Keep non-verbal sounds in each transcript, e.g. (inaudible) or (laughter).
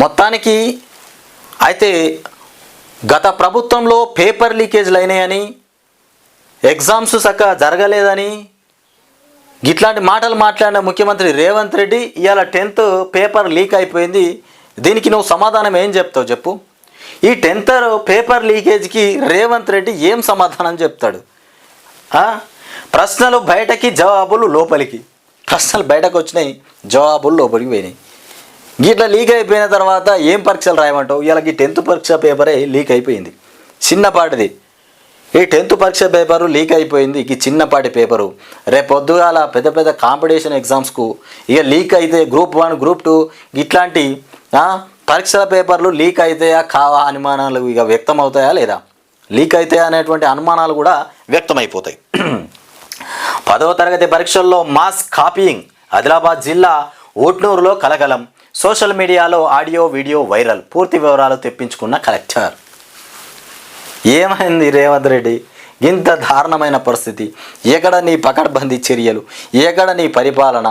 మొత్తానికి అయితే గత ప్రభుత్వంలో పేపర్ లీకేజ్లు అయినాయని ఎగ్జామ్స్ చక్కగా జరగలేదని ఇట్లాంటి మాటలు మాట్లాడిన ముఖ్యమంత్రి రేవంత్ రెడ్డి ఇవాళ టెన్త్ పేపర్ లీక్ అయిపోయింది. దీనికి నువ్వు సమాధానం ఏం చెప్తావు చెప్పు? ఈ టెన్త్ పేపర్ లీకేజ్కి రేవంత్ రెడ్డి ఏం సమాధానం చెప్తాడు? ప్రశ్నలు బయటకి జవాబులు లోపలికి. ప్రశ్నలు బయటకు వచ్చినాయి జవాబులు లోపలికి పోయినాయి. ఇట్లా లీక్ అయిపోయిన తర్వాత ఏం పరీక్షలు రాయమంటావు? ఇలాగ ఈ టెన్త్ పరీక్ష పేపరే లీక్ అయిపోయింది. చిన్నపాటిది. ఈ టెన్త్ పరీక్ష పేపరు లీక్ అయిపోయింది. ఈ చిన్నపాటి పేపరు. రేపు పొద్దుగాల పెద్ద పెద్ద కాంపిటీషన్ ఎగ్జామ్స్కు ఇక లీక్ అయితే గ్రూప్ వన్ గ్రూప్ టూ ఇట్లాంటి పరీక్షల పేపర్లు లీక్ అవుతాయా కావా అనుమానాలు ఇక వ్యక్తం అవుతాయా లేదా? లీక్ అవుతాయా అనేటువంటి అనుమానాలు కూడా వ్యక్తమైపోతాయి. పదవ తరగతి పరీక్షల్లో మాస్ కాపీయింగ్. ఆదిలాబాద్ జిల్లా ఓట్నూరులో కలకలం. సోషల్ మీడియాలో ఆడియో వీడియో వైరల్. పూర్తి వివరాలు తెప్పించుకున్న కలెక్టర్. ఏమైంది రేవంత్ రెడ్డి? ఇంత దారుణమైన పరిస్థితి. ఎక్కడ నీ పకడ్బందీ చర్యలు? ఎక్కడ నీ పరిపాలన?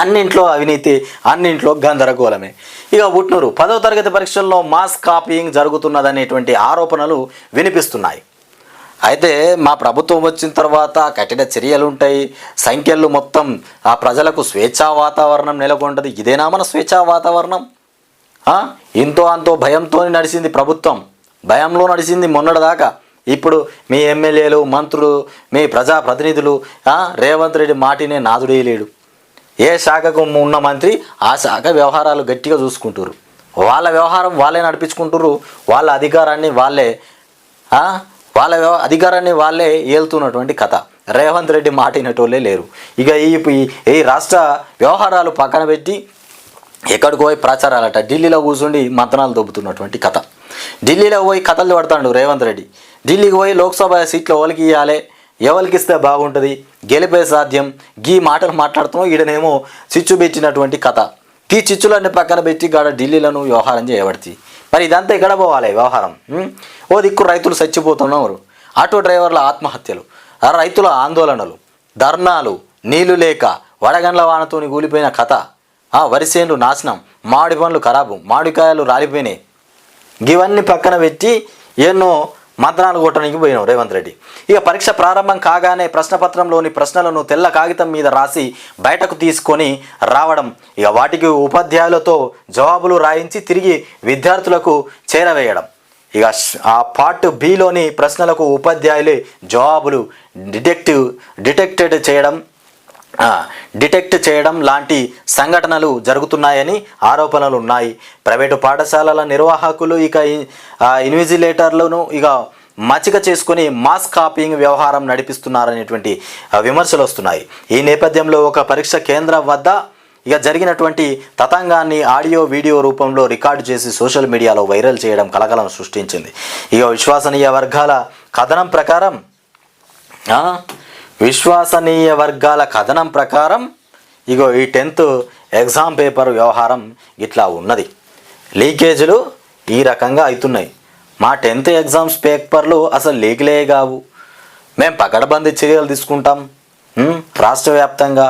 అన్నింట్లో అవినీతి అన్నింట్లో గందరగోళమే. ఇక ఉట్నూరు. పదవ తరగతి పరీక్షల్లో మాస్ కాపీయింగ్ జరుగుతున్నదనేటువంటి ఆరోపణలు వినిపిస్తున్నాయి. అయితే మా ప్రభుత్వం వచ్చిన తర్వాత కఠిన చర్యలు ఉంటాయి. సంఖ్యలు మొత్తం ఆ ప్రజలకు స్వేచ్ఛా వాతావరణం నెలకొంటుంది. ఇదేనా మన స్వేచ్ఛా వాతావరణం? ఇంతో అంతో భయంతో నడిచింది ప్రభుత్వం. భయంలో నడిచింది మొన్నటిదాకా ఇప్పుడు మీ ఎమ్మెల్యేలు మంత్రులు మీ ప్రజాప్రతినిధులు రేవంత్ రెడ్డి మాటినే నాదుడేయలేడు. ఏ శాఖకు ఉన్న మంత్రి ఆ శాఖ వ్యవహారాలు గట్టిగా చూసుకుంటారు వాళ్ళ వ్యవహారం వాళ్ళే నడిపించుకుంటారు వాళ్ళ అధికారాన్ని వాళ్ళే వాళ్ళ అధికారాన్ని వాళ్ళే ఏలుతున్నటువంటి కథ. రేవంత్ రెడ్డి మాట లేరు. ఇక ఈ ఈ- ఈ రాష్ట్ర వ్యవహారాలు పక్కన పెట్టి ఎక్కడికి పోయి ప్రచారాలట. ఢిల్లీలో కూర్చుండి మంతనాలు దొబ్బుతున్నటువంటి కథ. ఢిల్లీలో పోయి కథలు పడతాడు రేవంత్ రెడ్డి. ఢిల్లీకి పోయి లోక్సభ సీట్లు ఎవరికి ఇవ్వాలి ఎవరికి ఇస్తే బాగుంటుంది? గెలిపే సాధ్యం. గీ మాటలు మాట్లాడుతున్నాం ఈడనేమో చిచ్చు పెట్టినటువంటి కథ. ఈ చిచ్చులన్నీ పక్కన పెట్టి గాడ ఢిల్లీలను వ్యవహారం చేయబడుతుంది మరి ఇదంతా ఎక్కడ పోవాలి? వ్యవహారం ఓ దిక్కు రైతులు చచ్చిపోతున్నారు. ఆటో డ్రైవర్ల ఆత్మహత్యలు రైతుల ఆందోళనలు ధర్నాలు నీళ్ళు లేక వడగండ్ల వానతోని కూలిపోయిన కథ. ఆ వరిసేన్లు నాశనం మామిడి పండ్లు ఖరాబు మామిడికాయలు రాలిపోయినాయి. ఇవన్నీ పక్కన పెట్టి ఎన్నో మంత్రాలు కొట్టడానికి పోయినాం రేవంత్ రెడ్డి. ఇక పరీక్ష ప్రారంభం కాగానే ప్రశ్నపత్రంలోని ప్రశ్నలను తెల్ల కాగితం మీద రాసి బయటకు తీసుకొని రావడం ఇక వాటికి ఉపాధ్యాయులతో జవాబులు రాయించి తిరిగి విద్యార్థులకు చేరవేయడం. ఇక ఆ పార్ట్ బిలోని ప్రశ్నలకు ఉపాధ్యాయులే జవాబులు డిటెక్టివ్ డిటెక్టెడ్ చేయడం డిటెక్ట్ చేయడం లాంటి సంఘటనలు జరుగుతున్నాయని ఆరోపణలు ఉన్నాయి. ప్రైవేటు పాఠశాలల నిర్వాహకులు ఇక ఇన్విజిలేటర్లను ఇక మచ్చిక చేసుకుని మాస్ కాపీయింగ్ వ్యవహారం నడిపిస్తున్నారనేటువంటి విమర్శలు వస్తున్నాయి. ఈ నేపథ్యంలో ఒక పరీక్ష కేంద్రం వద్ద ఇక జరిగినటువంటి తతంగాన్ని ఆడియో వీడియో రూపంలో రికార్డు చేసి సోషల్ మీడియాలో వైరల్ చేయడం కలకలం సృష్టించింది. ఇక విశ్వసనీయ వర్గాల కథనం ప్రకారం విశ్వసనీయ వర్గాల కథనం ప్రకారం ఇగో ఈ టెన్త్ ఎగ్జామ్ పేపర్ వ్యవహారం ఇట్లా ఉన్నది. లీకేజీలు ఈ రకంగా అవుతున్నాయి మా టెన్త్ ఎగ్జామ్స్ పేపర్లు అసలు లీక్లే కావు. మేము పకడ్బందీ చర్యలు తీసుకుంటాం. రాష్ట్ర వ్యాప్తంగా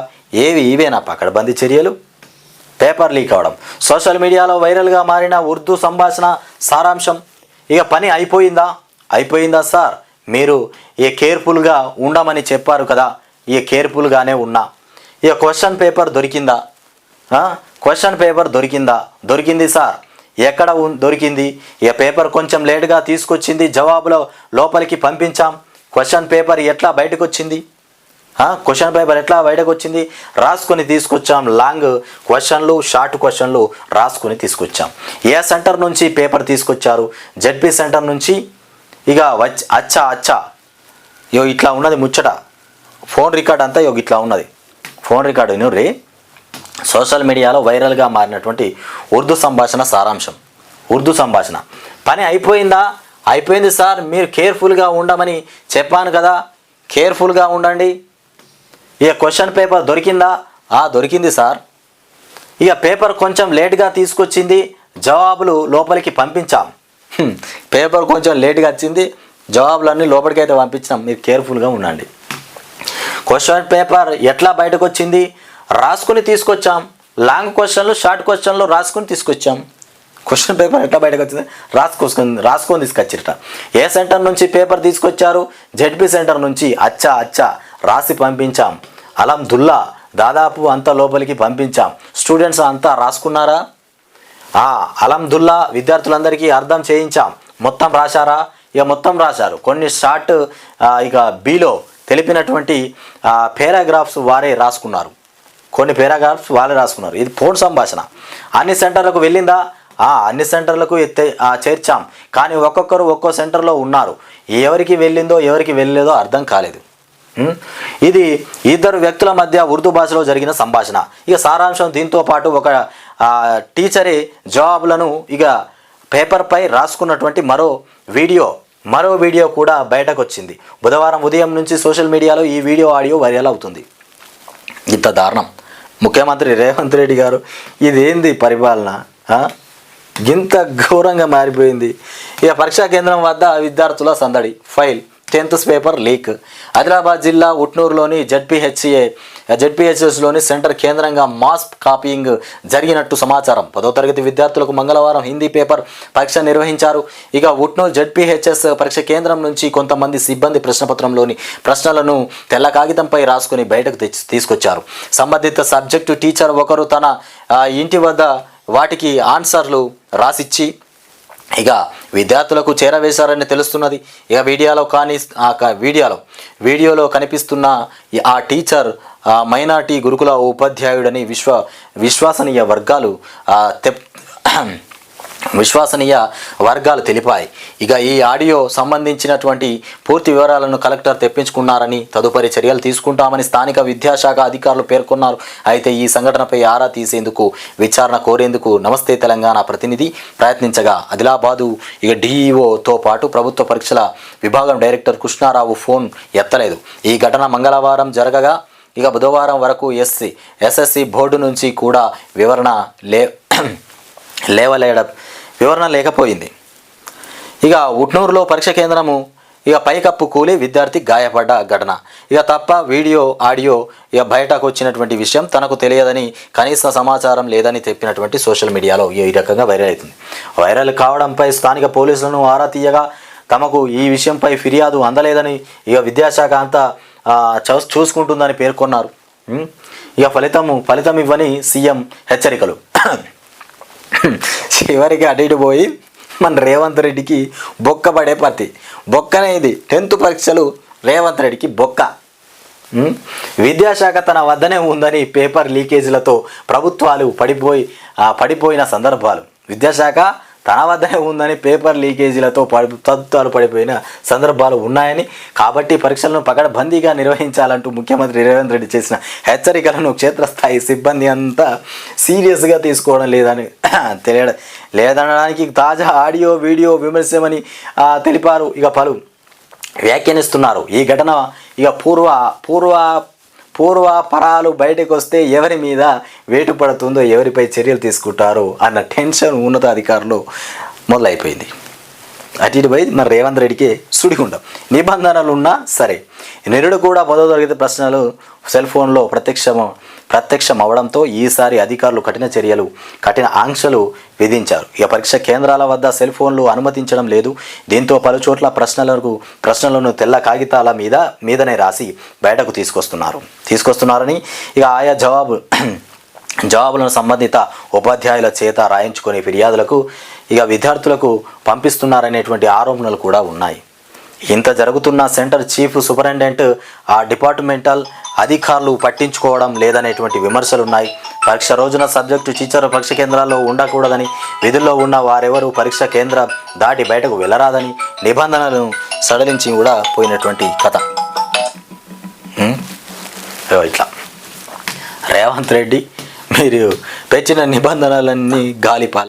ఏవి ఇవేనా పకడ్బందీ చర్యలు? పేపర్ లీక్ అవడం. సోషల్ మీడియాలో వైరల్గా మారిన ఉర్దూ సంభాషణ సారాంశం. ఇక పని అయిపోయిందా? అయిపోయిందా సార్? మీరు ఏ కేర్ఫుల్గా ఉండమని చెప్పారు కదా ఈ కేర్ఫుల్గానే ఉన్నా. ఈ క్వశ్చన్ పేపర్ దొరికిందా? క్వశ్చన్ పేపర్ దొరికిందా? దొరికింది సార్. ఎక్కడ దొరికింది? ఈ పేపర్ కొంచెం లేటుగా తీసుకొచ్చింది? జవాబులో లోపలికి పంపించాం. క్వశ్చన్ పేపర్ ఎట్లా బయటకు వచ్చింది క్వశ్చన్ పేపర్ ఎట్లా బయటకు వచ్చింది రాసుకొని తీసుకొచ్చాం. లాంగ్ క్వశ్చన్లు షార్ట్ క్వశ్చన్లు రాసుకొని తీసుకొచ్చాం. ఏ సెంటర్ నుంచి పేపర్ తీసుకొచ్చారు? జెడ్పీ సెంటర్ నుంచి ఇక వచ్చ అచ్చా అచ్చా. యో ఇట్లా ఉన్నది ముచ్చట. ఫోన్ రికార్డ్ అంతా యో ఇట్లా ఉన్నది. Phone record వినుర్రి. సోషల్ మీడియాలో వైరల్గా మారినటువంటి ఉర్దూ సంభాషణ సారాంశం. ఉర్దూ సంభాషణ. పని అయిపోయిందా? అయిపోయింది సార్ మీరు కేర్ఫుల్గా ఉండమని చెప్పాను కదా. కేర్ఫుల్గా ఉండండి. ఇక క్వశ్చన్ పేపర్ దొరికిందా? ఆ దొరికింది సార్. ఇక పేపర్ కొంచెం లేట్గా తీసుకొచ్చింది. జవాబులు లోపలికి పంపించాం. పేపర్ కొంచెం లేట్గా వచ్చింది. జవాబులన్నీ లోపలికి అయితే పంపించినాం. మీరు కేర్ఫుల్గా ఉండండి. క్వశ్చన్ పేపర్ ఎట్లా బయటకు వచ్చింది రాసుకుని తీసుకొచ్చాం. లాంగ్ క్వశ్చన్లు షార్ట్ క్వశ్చన్లు రాసుకొని తీసుకొచ్చాం. క్వశ్చన్ పేపర్ ఎట్లా బయటకు వచ్చింది రాసుకొని రాసుకొని తీసుకొచ్చిరట. ఏ సెంటర్ నుంచి పేపర్ తీసుకొచ్చారు? జెడ్పీ సెంటర్ నుంచి అచ్చా అచ్చా రాసి పంపించాం. అలందుల్లా దాదాపు అంత లోపలికి పంపించాం. స్టూడెంట్స్ అంతా రాసుకున్నారా? అలందుల్లా విద్యార్థులందరికీ అర్థం చేయించాం. మొత్తం రాశారా? ఇక మొత్తం రాశారు. కొన్ని షార్ట్ ఇక బీలో తెలిపినటువంటి పేరాగ్రాఫ్స్ వారే రాసుకున్నారు. కొన్ని పేరాగ్రాఫ్స్ వాళ్ళే రాసుకున్నారు. ఇది ఫోన్ సంభాషణ. అన్ని సెంటర్లకు వెళ్ళిందా? ఆ, అన్ని సెంటర్లకు చేర్చాం. కానీ ఒక్కొక్కరు ఒక్కో సెంటర్లో ఉన్నారు. ఎవరికి వెళ్ళిందో ఎవరికి వెళ్ళలేదో అర్థం కాలేదు. ఇది ఇద్దరు వ్యక్తుల మధ్య ఉర్దూ భాషలో జరిగిన సంభాషణ. ఇక సారాంశం దీంతో పాటు ఒక ఆ, టీచరే జవాబులను ఇక పేపర్పై రాసుకున్నటువంటి మరో వీడియో మరో వీడియో కూడా బయటకు వచ్చింది బుధవారం ఉదయం నుంచి సోషల్ మీడియాలో ఈ వీడియో ఆడియో వైరల్ అవుతుంది. ఇంత దారుణం. ముఖ్యమంత్రి రేవంత్ రెడ్డి గారు ఇదేంది పరిపాలన? ఇంత ఘోరంగా మారిపోయింది. ఇక పరీక్షా కేంద్రం వద్ద విద్యార్థుల సందడి file tenth paper leak. Adilabad జిల్లా ఉట్నూరులోని జడ్పీహెచ్సిఏ జడ్పీహెచ్ఎస్లోని సెంటర్ కేంద్రంగా మాస్ కాపీయింగ్ జరిగినట్టు సమాచారం. పదో తరగతి విద్యార్థులకు మంగళవారం హిందీ పేపర్ పరీక్ష నిర్వహించారు. ఇక ఉట్నో జడ్పీహెచ్ఎస్ పరీక్ష కేంద్రం నుంచి కొంతమంది సిబ్బంది ప్రశ్నపత్రంలోని ప్రశ్నలను తెల్ల కాగితంపై రాసుకుని బయటకు తీసుకొచ్చారు. సంబంధిత సబ్జెక్టు టీచర్ ఒకరు తన ఇంటి వద్ద వాటికి ఆన్సర్లు రాసిచ్చి ఇక విద్యార్థులకు చేరవేశారని తెలుస్తున్నది. ఇక వీడియోలో కానీ ఆ వీడియోలో వీడియోలో కనిపిస్తున్న ఆ టీచర్ మైనార్టీ గురుకుల ఉపాధ్యాయుడని విశ్వ విశ్వసనీయ వర్గాలు తెప్ (clears throat) విశ్వసనీయ వర్గాలు తెలిపాయి. ఇక ఈ ఆడియో సంబంధించినటువంటి పూర్తి వివరాలను కలెక్టర్ తెప్పించుకున్నారని తదుపరి చర్యలు తీసుకుంటామని స్థానిక విద్యాశాఖ అధికారులు పేర్కొన్నారు. అయితే ఈ సంఘటనపై ఆరా తీసేందుకు విచారణ కోరేందుకు నమస్తే తెలంగాణ ప్రతినిధి ప్రయత్నించగా ఆదిలాబాదు ఇక డిఈఓతో పాటు ప్రభుత్వ పరీక్షల విభాగం డైరెక్టర్ కృష్ణారావు ఫోన్ ఎత్తలేదు. ఈ ఘటన మంగళవారం జరగగా ఇక బుధవారం వరకు ఎస్సీ ఎస్ఎస్సి బోర్డు నుంచి కూడా వివరణ లే (clears throat) లేవలేయడం వివరణ లేకపోయింది. ఇక ఉట్నూరులో పరీక్ష కేంద్రము ఇక పైకప్పు కూలి విద్యార్థి గాయపడ్డ ఘటన. ఇక తప్ప వీడియో ఆడియో ఇక బయటకు వచ్చినటువంటి విషయం తనకు తెలియదని కనీస సమాచారం లేదని చెప్పినటువంటి సోషల్ మీడియాలో ఈ రకంగా వైరల్ అవుతుంది. వైరల్ కావడంపై స్థానిక పోలీసులను ఆరా తీయగా తమకు ఈ విషయంపై ఫిర్యాదు అందలేదని ఇక విద్యాశాఖ అంతా చూసుకుంటుందని పేర్కొన్నారు. ఇక ఫలితము ఫలితం ఇవ్వని సీఎం హెచ్చరికలు. చివరికి అటు ఇటు పోయి మన రేవంత్ రెడ్డికి బొక్క పడే పత్తి. బొక్కనే ఇది టెన్త్ పరీక్షలు రేవంత్ రెడ్డికి బొక్క. విద్యాశాఖ తన వద్దనే ఉందని పేపర్ లీకేజీలతో ప్రభుత్వాలు పడిపోయి పడిపోయిన సందర్భాలు. విద్యాశాఖ తన వద్దనే ఉందని పేపర్ లీకేజీలతో పడి తత్వాలు పడిపోయిన సందర్భాలు ఉన్నాయని కాబట్టి పరీక్షలను పకడ్బందీగా నిర్వహించాలంటూ ముఖ్యమంత్రి రేవంత్ రెడ్డి చేసిన హెచ్చరికలను క్షేత్రస్థాయి సిబ్బంది అంతా సీరియస్గా తీసుకోవడం లేదని (clears throat) తెలియడం లేదనడానికి తాజా ఆడియో వీడియో విమర్శమని తెలిపారు. ఇక పలు వ్యాఖ్యానిస్తున్నారు. ఈ ఘటన ఇక పూర్వ పూర్వ పూర్వ పరాలు బయటకు వస్తే ఎవరి మీద వేటు పడుతుందో ఎవరిపై చర్యలు తీసుకుంటారో అన్న టెన్షన్ ఉన్నతాధికారులు మొదలైపోయింది. అటు ఇటు పోయి మన రేవంత్ రెడ్డికి సుడిగుండం. నిబంధనలు ఉన్నా సరే. నిరుడు కూడా పదో తరగతి ప్రశ్నలు సెల్ ఫోన్లో ప్రత్యక్షము? ప్రత్యక్షం అవడంతో ఈసారి అధికారులు కఠిన చర్యలు కఠిన ఆంక్షలు విధించారు. ఇక పరీక్ష కేంద్రాల వద్ద సెల్ ఫోన్లు అనుమతించడం లేదు. దీంతో పలు చోట్ల ప్రశ్నలకు ప్రశ్నలను తెల్ల కాగితాల మీద మీదనే రాసి బయటకు తీసుకొస్తున్నారు. తీసుకొస్తున్నారని ఇక ఆయా జవాబు జవాబులను సంబంధిత ఉపాధ్యాయుల చేత రాయించుకునే ఫిర్యాదులకు ఇక విద్యార్థులకు పంపిస్తున్నారనేటువంటి ఆరోపణలు కూడా ఉన్నాయి. ఇంత జరుగుతున్న సెంటర్ చీఫ్ సూపరింటెండెంట్ ఆ డిపార్ట్మెంటల్ అధికారులు పట్టించుకోవడం లేదనేటువంటి విమర్శలు ఉన్నాయి పరీక్ష రోజున సబ్జెక్టు టీచర్ పరీక్ష కేంద్రాల్లో ఉండకూడదని విధుల్లో ఉన్న వారెవరూ పరీక్ష కేంద్రం దాటి బయటకు వెళ్ళరాదని నిబంధనలను సడలించి కూడా పోయినటువంటి కథ. ఇట్లా. రేవంత్ రెడ్డి మీరు పెంచిన నిబంధనలన్నీ గాలిపాలి.